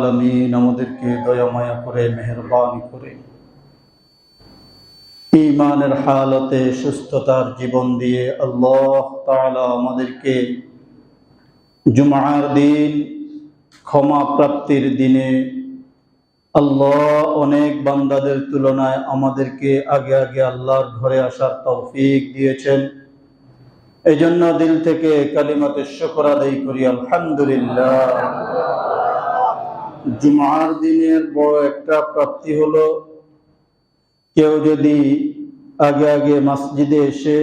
আলমিন আমাদেরকে দয়ামায়া করে, মেহরবানি করে। ইমানের হালতে সুস্থতার জীবন দিয়ে আল্লাহ তাআলা আমাদেরকে জুমার দিন, ক্ষমা প্রাপ্তির দিনে আল্লাহ অনেক বান্দাদের তুলনায় আমাদেরকে আগে আগে আল্লাহর ঘরে আসার তৌফিক দিয়েছেন। এই জন্য দিল থেকে কালিমাতে শুকর আদায় করি, আলহামদুলিল্লাহ। জুমার দিনের বড় একটা প্রাপ্তি হলো, কেউ যদি আগে আগে মসজিদে এসে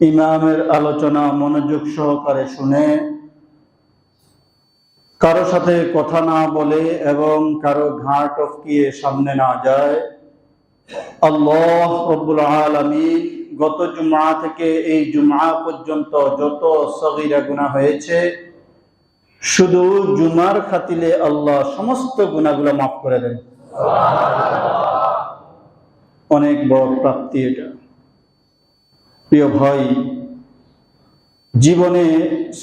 ইমামের আলোচনা, মনোযোগ সহকারে শুনে, কারও সাথে কথা না বলে এবং কারও ঘাট টপকিয়ে সামনে না যায়, আল্লাহ রব্বুল আলামিন গত জুমা থেকে এই জুমা পর্যন্ত যত সগিরা গুনাহ হয়েছে শুধু জুমার খাতিলে আল্লাহ সমস্ত গুণাগুলো মাফ করে দেন। অনেক বড় প্রাপ্তি এটা। প্রিয় ভাই, জীবনে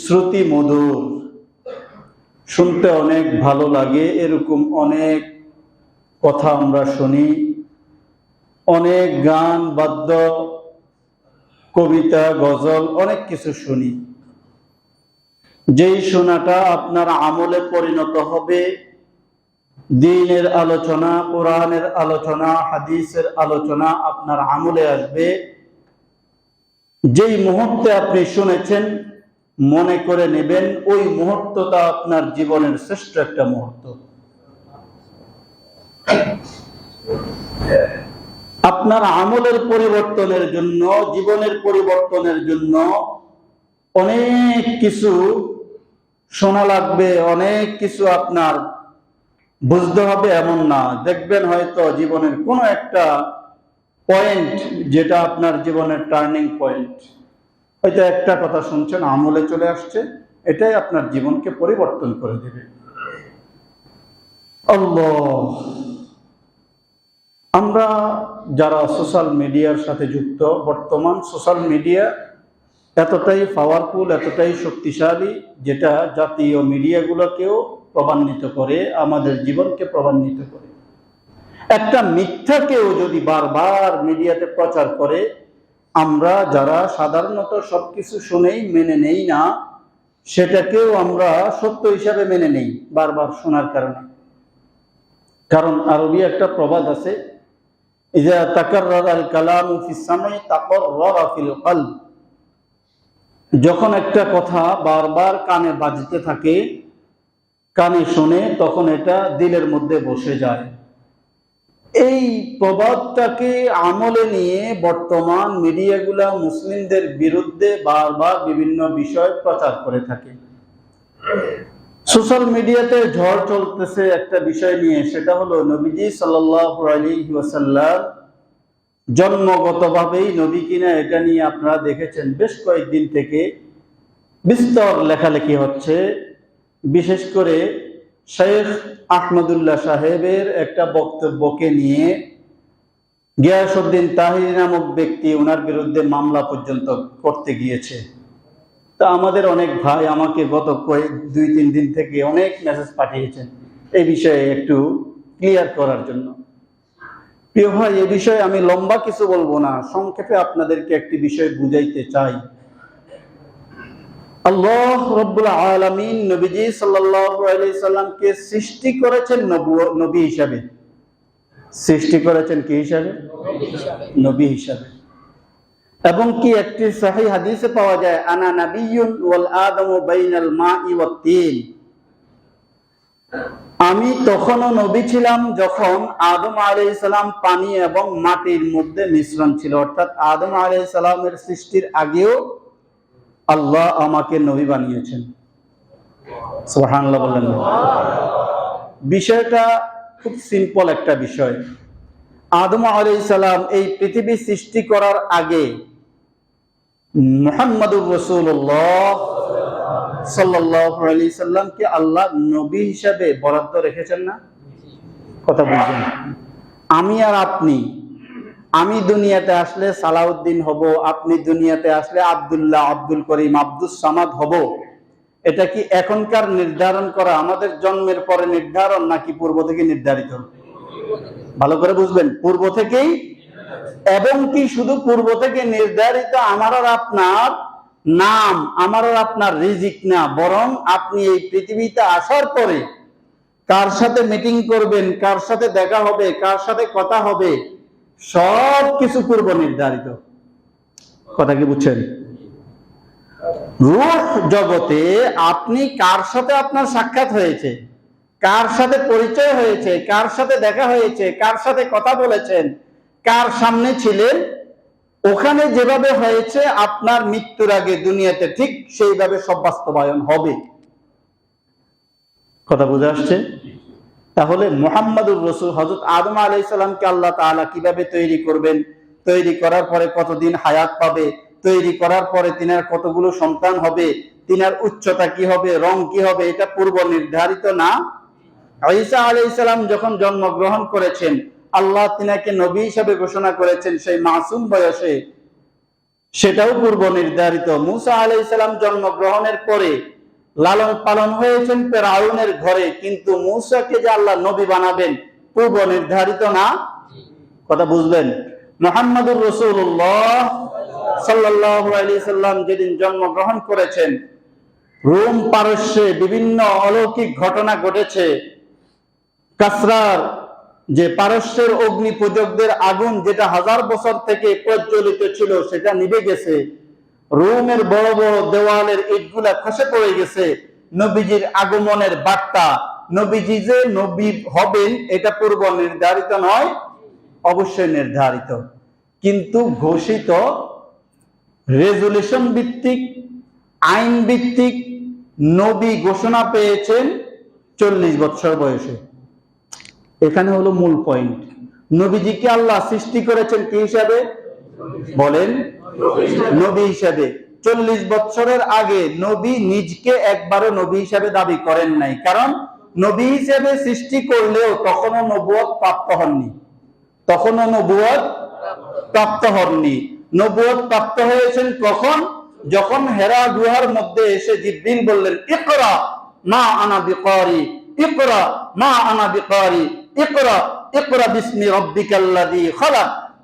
শ্রুতি মধুর, শুনতে অনেক ভালো লাগে, এরকম অনেক কথা আমরা শুনি, অনেক গান, বাদ্য, কবিতা, গজল, অনেক কিছু শুনি। যেই শোনাটা আপনার আমলে পরিণত হবে, দিনের আলোচনা, কোরআনের আলোচনা, হাদিসের আলোচনা আপনার আমলে আসবে। যেই মুহূর্তে আপনি শুনেছেন, মনে করে নেবেন, ওই মুহূর্তটা আপনার জীবনের শ্রেষ্ঠ একটা মুহূর্ত। আপনার আমলের পরিবর্তনের জন্য, জীবনের পরিবর্তনের জন্য অনেক কিছু শোনা লাগবে, অনেক কিছু আপনার বুঝতে হবে এমন না। দেখবেন হয়তো জীবনের কোনো একটা পয়েন্ট যেটা আপনার জীবনের টার্নিং পয়েন্ট হয়তো একটা কথা শুনছেন, আমলে চলে আসছে, এটাই আপনার জীবনকে পরিবর্তন করে দেবে। আমরা যারা সোশ্যাল মিডিয়ার সাথে যুক্ত, বর্তমান সোশ্যাল মিডিয়া এতটাই পাওয়ারফুল এতটাই শক্তিশালী, যেটা জাতীয় মিডিয়াগুলোকেও প্রবান্বিত করে, আমাদের জীবনকে প্রবান্বিত করে। একটা মিথ্যাকেও যদি বারবার মিডিয়াতে প্রচার করে, আমরা যারা সাধারণত সবকিছু শুনেই মেনে নেই না, সেটাকেও আমরা সত্য হিসাবে মেনে নেই বারবার শোনার কারণে। কারণ আরবি একটা প্রবাদ আছে, ইজা তাকাররার আল কালামু ফিস সামাই তাকাররারা ফিল কলব যখন একটা কথা বারবার কানে বাজতে থাকে, কানে শোনে, তখন এটা দিলের মধ্যে বসে যায়। এই প্রবাদটাকে আমলে নিয়ে বর্তমান মিডিয়াগুলা মুসলিমদের বিরুদ্ধে বারবার বিভিন্ন বিষয় প্রচার করে থাকে। সোশ্যাল মিডিয়াতে ঝড় চলতেছে একটা বিষয় নিয়ে, সেটা হলো নবীজি সাল্লাল্লাহু আলাইহি ওয়াসাল্লাম জন্মগতভাবেই নবী কিনা এটা নিয়ে আপনারা দেখেছেন বেশ কয়েকদিন থেকে বিস্তর লেখালেখি হচ্ছে। বিশেষ করে শেখ আহমদুল্লাহ সাহেবের একটা বক্তব্যকে নিয়ে গিয়াসুদ্দিন তাহির নামক ব্যক্তি ওনার বিরুদ্ধে মামলা পর্যন্ত করতে গিয়েছে। তা আমাদের অনেক ভাই আমাকে গত কয়েক, দুই, তিন দিন থেকে অনেক মেসেজ পাঠিয়েছেন। এই বিষয়ে একটু ক্লিয়ার করার জন্য। প্রিয় ভাই, এ বিষয়ে আমি লম্বা কিছু বলব না। সংক্ষেপে আপনাদেরকে একটি বিষয় বুঝাইতে চাই। আল্লাহ রব্বুল আলামিন নবীজি সৃষ্টি করেছেন নবী হিসাবে। সৃষ্টি করেছেন কি হিসাবে? নবী হিসাবে। এবং কি একটি সহি হাদিসে পাওয়া যায়, আনা নাবিয়ুন ওয়াল আদমু বাইনাল মাই ওয়াত আমি তখনও নবী ছিলাম যখন আদম আলাইহিস সালাম পানি এবং মাটির মধ্যে মিশ্রণ ছিল। অর্থাৎ আদম আলাইহিস সালামের সৃষ্টির আগেও আল্লাহ আমাকে নবী বানিয়েছেন। সুবহানাল্লাহ বললেন বিষয়টা খুব সিম্পল একটা বিষয়। আদম আলাইহিস সালাম এই পৃথিবী সৃষ্টি করার আগে মুহাম্মদুর রাসূলুল্লাহ সাল্লামকে আল্লাহ নবী হিসাবে বরাদ্দ রেখেছেন না? কথা বুঝছেন? আমি আর আপনি, আমি দুনিয়াতে আসলে সালাউদ্দিন হব, আপনি দুনিয়াতে আসলে আব্দুল্লাহ আব্দুল করিম আব্দুস সামাদ হব। এটা কি এখনকার নির্ধারণ করা আমাদের জন্মের পরে নির্ধারণ নাকি পূর্ব থেকে নির্ধারিত? ভালো করে বুঝবেন, পূর্ব থেকেই? এবং কি শুধু পূর্ব থেকে নির্ধারিত, আমার আর আপনার নাম আমার আর আপনার রিজিক না, বরং আপনি এই পৃথিবীতে আসার পরে কার সাথে মিটিং করবেন, কার সাথে দেখা হবে, কার সাথে কথা হবে, সব কিছু পূর্ব নির্ধারিত। কথা কি বুঝছেন? রূহ জগতে আপনি কার সাথে আপনার সাক্ষাৎ হয়েছে, কার সাথে পরিচয় হয়েছে, কার সাথে দেখা হয়েছে, কার সাথে কথা বলেছেন, কার সামনে ছিলেন ওখানে যেভাবে হয়েছে, আপনার মৃত্যুর আগে দুনিয়াতে ঠিক সেইভাবে সব বাস্তবায়ন হবে। কথা বুঝে আসছে? তাহলে মোহাম্মদুর রসুল হজরত আদম আলাইসাল্লামকে আল্লাহ তাআলা কীভাবে তৈরি করবেন? তৈরি করার পরে কতদিন হায়াত পাবে? তৈরি করার পরে তিনার কতগুলো সন্তান হবে? তিনার উচ্চতা কি হবে? রং কি হবে? এটা পূর্ব নির্ধারিত না? ঈসা আলাইসাল্লাম যখন জন্মগ্রহণ করেছেন আল্লাহ তিনাকে নবী হিসাবে ঘোষণা করেছেন সেই মাসুম বয়সে। সেটাও পূর্ব নির্ধারিত। মুসা আলাইসাল্লাম জন্মগ্রহণের পরে লালন পালন হয়েছেন ফেরাউনের ঘরে, কিন্তু মুসাকে যে আল্লাহ নবী বানাবেন, পূর্ব নির্ধারিত না। কথা বুঝবেন মোহাম্মদুর রসুল্লাহ সাল্লাহ আলি সাল্লাম যেদিন জন্মগ্রহণ করেছেন, রোম পারস্যে বিভিন্ন অলৌকিক ঘটনা ঘটেছে। কাসরার যে পারস্যের অগ্নি পূজকদের আগুন যেটা হাজার বছর থেকে প্রজ্বলিত ছিল, সেটা নিভে গেছে। রোমের বড় বড় দেওয়ালের ইটগুলা খসে পড়ে গেছে। নবীজির আগমনের বার্তা। নবীজি যে নবী হবেন, এটা পূর্ব নির্ধারিত নয়, অবশ্যই নির্ধারিত। কিন্তু ঘোষিত রেজুলেশন ভিত্তিক, আইন ভিত্তিক নবী ঘোষণা পেয়েছেন চল্লিশ বছর বয়সে। এখানে হলো মূল পয়েন্ট নবীজিকে আল্লাহ সৃষ্টি করেছেন কি হিসাবে? বলেন, নবী হিসাবে। চল্লিশ বছরের আগে নবী নিজকে একবারও নবী হিসাবে দাবি করেন নাই। কারণ, নবী হিসেবে সৃষ্টি করলেও তখনও নবুয়ত প্রাপ্ত হননি। তখনও নবুয়ত প্রাপ্ত হননি। নবুয়ত প্রাপ্ত হয়েছেন কখন? যখন হেরা গুহার মধ্যে এসে জিব্রিল বললেন, ইকরা মা আনা বিকারি, ইকরা মা আনা বিকারি।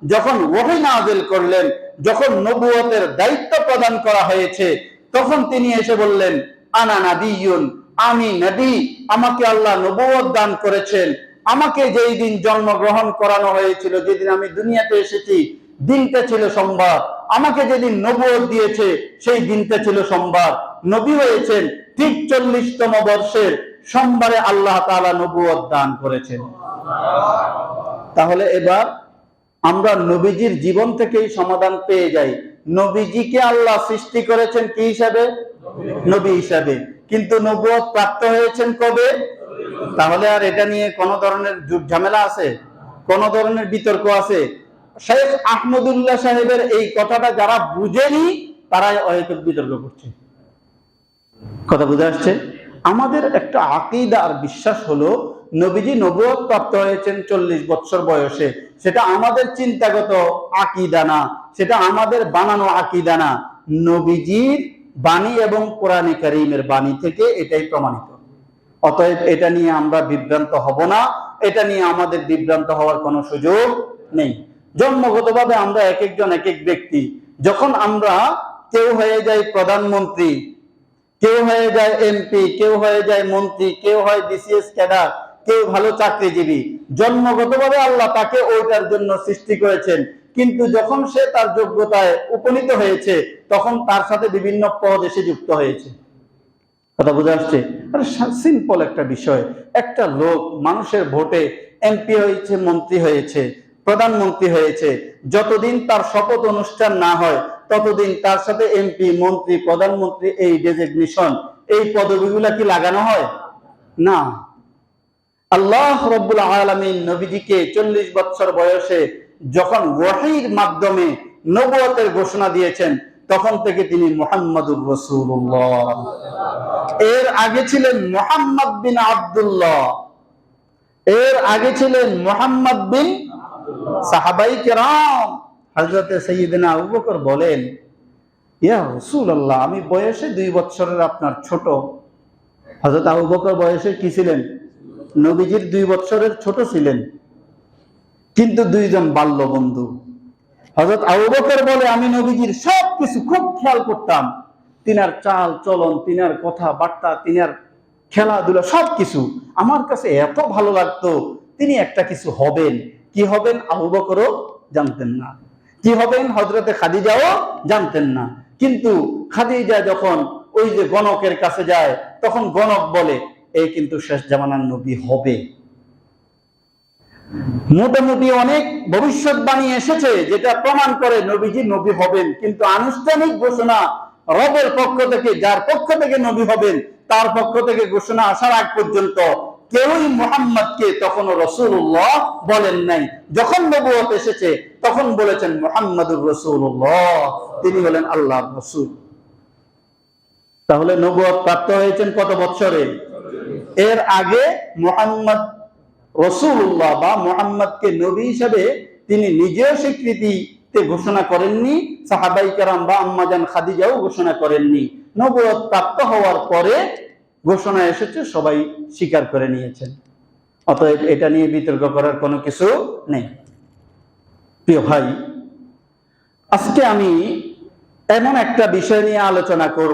যখন ওহী করলেন, যখন নবুয়তের দায়িত্ব প্রদান করা হয়েছে, তখন তিনি এসে বললেন, আনা নাবিয়ুন, আমি নবী, আমাকে আল্লাহ নবুয়ত দান করেছেন। আমাকে যেই দিন জন্মগ্রহণ করানো হয়েছিল, যেদিন আমি দুনিয়াতে এসেছি, দিনটা ছিল সোমবার। আমাকে যেদিন নবুয়ত দিয়েছে, সেই দিনটা ছিল সোমবার। নবী হয়েছেন ঠিক চল্লিশতম বর্ষের সোমবারে আল্লাহ তাআলা নবুয়ত দান করেছেন। তাহলে এবার আমরা নবীজির জীবন থেকেই সমাধান পেয়ে যাই। নবীজিকে আল্লাহ সৃষ্টি করেছেন কি হিসাবে? নবী হিসাবে। কিন্তু নবুয়ত প্রাপ্ত হয়েছেন কবে? তাহলে আর এটা নিয়ে কোন ধরনের যুগ ঝামেলা আছে? কোন ধরনের বিতর্ক আছে? শেখ আহমদুল্লাহ সাহেবের এই কথাটা যারা বুঝেনি, তারাই হয়তো বিতর্ক করছে। কথা বুঝে আসছে? আমাদের একটা আকিদা আর বিশ্বাস হলো, নবীজি নবুয়ত প্রাপ্ত হয়েছেন চল্লিশ বছর বয়সে। সেটা আমাদের চিন্তাগত আকিদা না, সেটা আমাদের বানানো আকিদা না। নবীজির বাণী এবং কোরআনে কারিমের বাণী থেকে এটাই প্রমাণিত। অতএব এটা নিয়ে আমরা বিভ্রান্ত হব না, এটা নিয়ে আমাদের বিভ্রান্ত হওয়ার কোনো সুযোগ নেই। জন্মগতভাবে আমরা এক একজন এক এক ব্যক্তি। যখন আমরা কেউ হয়ে যাই প্রধানমন্ত্রী কেউ হয়ে যায় এমপি কেউ হয়ে যায় মন্ত্রী, কেউ হয় বিসিএস ক্যাডার কেউ ভালো চাকরিজীবী। জন্মগতভাবে আল্লাহ তাকে ওইটার জন্য সৃষ্টি করেছেন। কিন্তু যখন সে তার যোগ্যতায় উপনীত হয়েছে, তখন তার সাথে বিভিন্ন পদ এসে যুক্ত হয়েছে। কথা বুঝে আসছে? সিম্পল একটা বিষয়। একটা লোক মানুষের ভোটে এমপি হয়েছে, মন্ত্রী হয়েছে, প্রধানমন্ত্রী হয়েছে, যতদিন তার শপথ অনুষ্ঠান না হয় ততদিন তার সাথে এমপি মন্ত্রী, প্রধানমন্ত্রী, এই ডেজিগনেশন এই পদবিগুলা কি লাগানো হয়? না। আল্লাহ রব্বুল আলমিন নবীজিকে চল্লিশ বছর বয়সে যখন ওয়াহির মাধ্যমে নবুয়তের ঘোষণা দিয়েছেন, তখন থেকে তিনি মোহাম্মদুর রসুল্লাহ এর আগে ছিলেন মোহাম্মদ বিন আব্দুল্লাহ। এর আগে ছিলেন মোহাম্মদ বিন সাহাবাই কেরাম। হজরতে সৈয়দিনা আবু বলেন, ইয়া রসুল আল্লাহ আমি বয়সে দুই বৎসরের আপনার ছোট। হজরত আবু বয়সে কি ছিলেন? নবীজির দুই বৎসরের ছোট ছিলেন। কিন্তু দুইজন বাল্য বন্ধু হজরত আবু বলে, আমি নবীজির সব কিছু খুব খেয়াল করতাম। তিনার চাল, চলন, তিনার কথা বার্তা তিনার খেলাধুলা সব কিছু আমার কাছে এত ভালো লাগতো। তিনি একটা কিছু হবেন। কি হবেন? আবু বকরও জানতেন না। কি হবেন? হজরতে খাদিজাও জানতেন না। কিন্তু খাদিজা যখন ওই যে গণকের কাছে যায়, তখন গণক বলে এই কিন্তু শেষ জামানার নবী হবে। মোটামুটি অনেক ভবিষ্যৎবাণী এসেছে, যেটা প্রমাণ করে নবীজি নবী হবেন। কিন্তু আনুষ্ঠানিক ঘোষণা রবের পক্ষ থেকে, যার পক্ষ থেকে নবী হবেন, তার পক্ষ থেকে ঘোষণা আসার আগ পর্যন্ত কেউই মোহাম্মদকে তখনও রসুল্লাহ বলেন নাই। যখন নবুয়ত এসেছে, তখন বলেছেন মোহাম্মদুর রসুল্লাহ তিনি হলেন আল্লাহ রসুল। তাহলে নবুয়ত প্রাপ্ত হয়েছেন কত বৎসরে? এর আগে মোহাম্মদ রসুল্লাহ বা মোহাম্মদকে নবী হিসেবে তিনি নিজেও স্বীকৃতিতে ঘোষণা করেননি, সাহাবাই কারাম বা আম্মাজান খাদিজাও ঘোষণা করেননি। নবুয়ত প্রাপ্ত হওয়ার পরে ঘোষণা এসেছে, সবাই স্বীকার করে নিয়েছেন। অতএব এটা নিয়ে বিতর্ক করার কোনো কিছু নেই। প্রিয় ভাই, আজকে আমি এমন একটা বিষয় নিয়ে আলোচনা করব